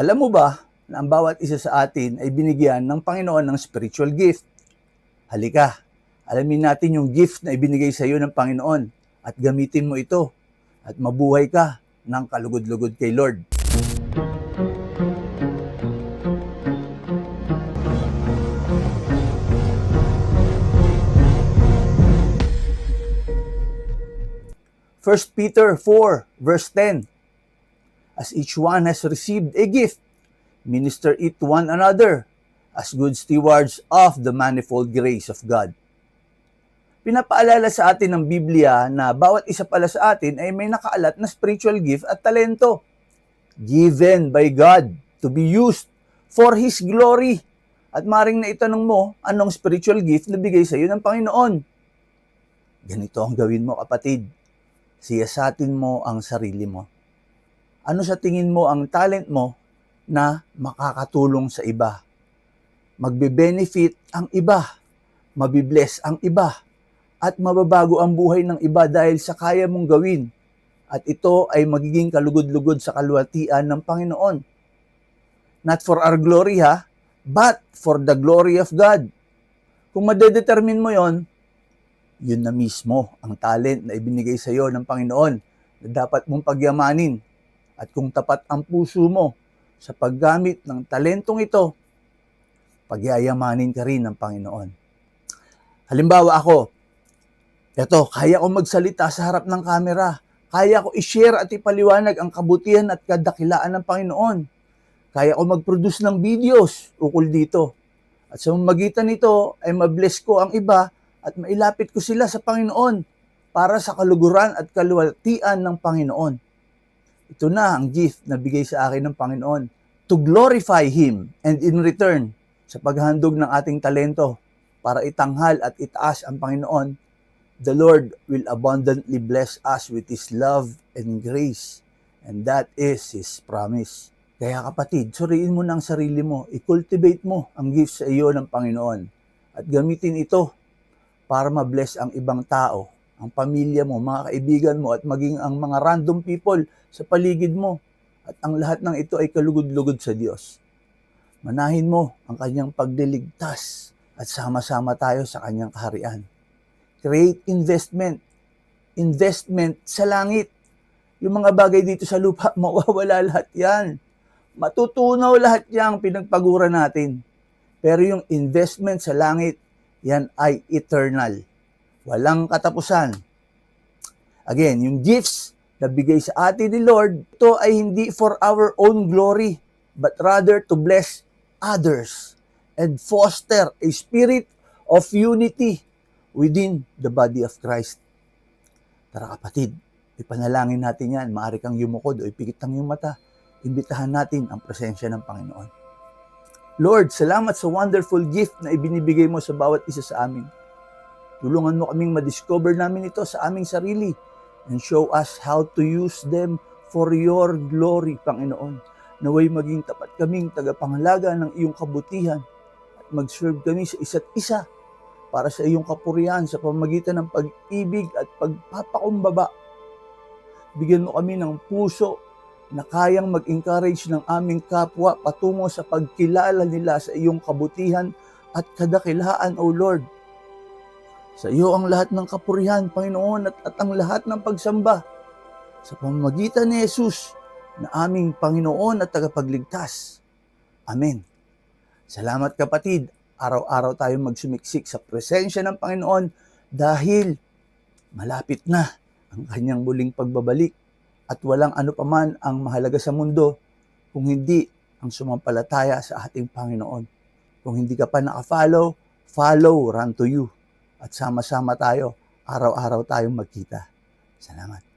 Alam mo ba na ang bawat isa sa atin ay binigyan ng Panginoon ng spiritual gift? Halika, alamin natin yung gift na ibinigay sa iyo ng Panginoon at gamitin mo ito at mabuhay ka ng kalugod-lugod kay Lord. First Peter 4 verse 10 As each one has received a gift, minister it to one another as good stewards of the manifold grace of God. Pinapaalala sa atin ng Biblia na bawat isa pala sa atin ay may nakaalat na spiritual gift at talento given by God to be used for His glory. At maring na mo, anong spiritual gift na bigay sa iyo ng Panginoon? Ganito ang gawin mo kapatid. Siyasatin mo ang sarili mo. Ano sa tingin mo ang talent mo na makakatulong sa iba? Magbe-benefit ang iba, mabibless ang iba, at mababago ang buhay ng iba dahil sa kaya mong gawin. At ito ay magiging kalugod-lugod sa kalwatian ng Panginoon. Not for our glory ha, but for the glory of God. Kung madedetermine mo yon, yun na mismo ang talent na ibinigay sa iyo ng Panginoon na dapat mong pagyamanin. At kung tapat ang puso mo sa paggamit ng talentong ito, pagyayamanin ka rin ng Panginoon. Halimbawa ako, eto, kaya ko magsalita sa harap ng kamera. Kaya ko i-share at ipaliwanag ang kabutihan at kadakilaan ng Panginoon. Kaya ko mag-produce ng videos ukol dito. At sa magitan nito ay mabless ko ang iba at mailapit ko sila sa Panginoon para sa kaluguran at kaluwaltian ng Panginoon. Ito na ang gift na bigay sa akin ng Panginoon to glorify Him and in return sa paghandog ng ating talento para itanghal at itaas ang Panginoon, the Lord will abundantly bless us with His love and grace. And that is His promise. Kaya kapatid, suriin mo ng sarili mo, i-cultivate mo ang gift sa iyo ng Panginoon at gamitin ito para ma-bless ang ibang tao, ang pamilya mo, mga kaibigan mo at maging ang mga random people sa paligid mo. At ang lahat ng ito ay kalugod-lugod sa Diyos. Manahin mo ang kanyang pagliligtas at sama-sama tayo sa kanyang kaharian. Create investment. Investment sa langit. Yung mga bagay dito sa lupa, mawawala lahat yan. Matutunaw lahat yang pinagpagura natin. Pero yung investment sa langit, yan ay eternal. Walang katapusan. Again, yung gifts na bigay sa atin ni Lord, ito ay hindi for our own glory, but rather to bless others and foster a spirit of unity within the body of Christ. Tara kapatid, ipanalangin natin yan. Maaari kang yumukod o ipikit ang iyong mata. Imbitahan natin ang presensya ng Panginoon. Lord, salamat sa wonderful gift na ibinibigay mo sa bawat isa sa amin. Tulungan mo kaming madiscover namin ito sa aming sarili and show us how to use them for your glory, Panginoon. Naway maging tapat kaming tagapangalaga ng iyong kabutihan at mag-serve kami sa isa't isa para sa iyong kapurihan sa pamagitan ng pag-ibig at pagpapakumbaba. Bigyan mo kami ng puso na kayang mag-encourage ng aming kapwa patungo sa pagkilala nila sa iyong kabutihan at kadakilaan, O Lord. Sa iyo ang lahat ng kapurihan, Panginoon, at, at ang lahat ng pagsamba sa pamamagitan ni Jesus na aming Panginoon at tagapagligtas. Amen. Salamat kapatid. Araw-araw tayong magsumiksik sa presensya ng Panginoon dahil malapit na ang kanyang muling pagbabalik at walang ano paman ang mahalaga sa mundo kung hindi ang sumampalataya sa ating Panginoon. Kung hindi ka pa naka-follow, follow, run to you. At sama-sama tayo, araw-araw tayong magkita. Salamat.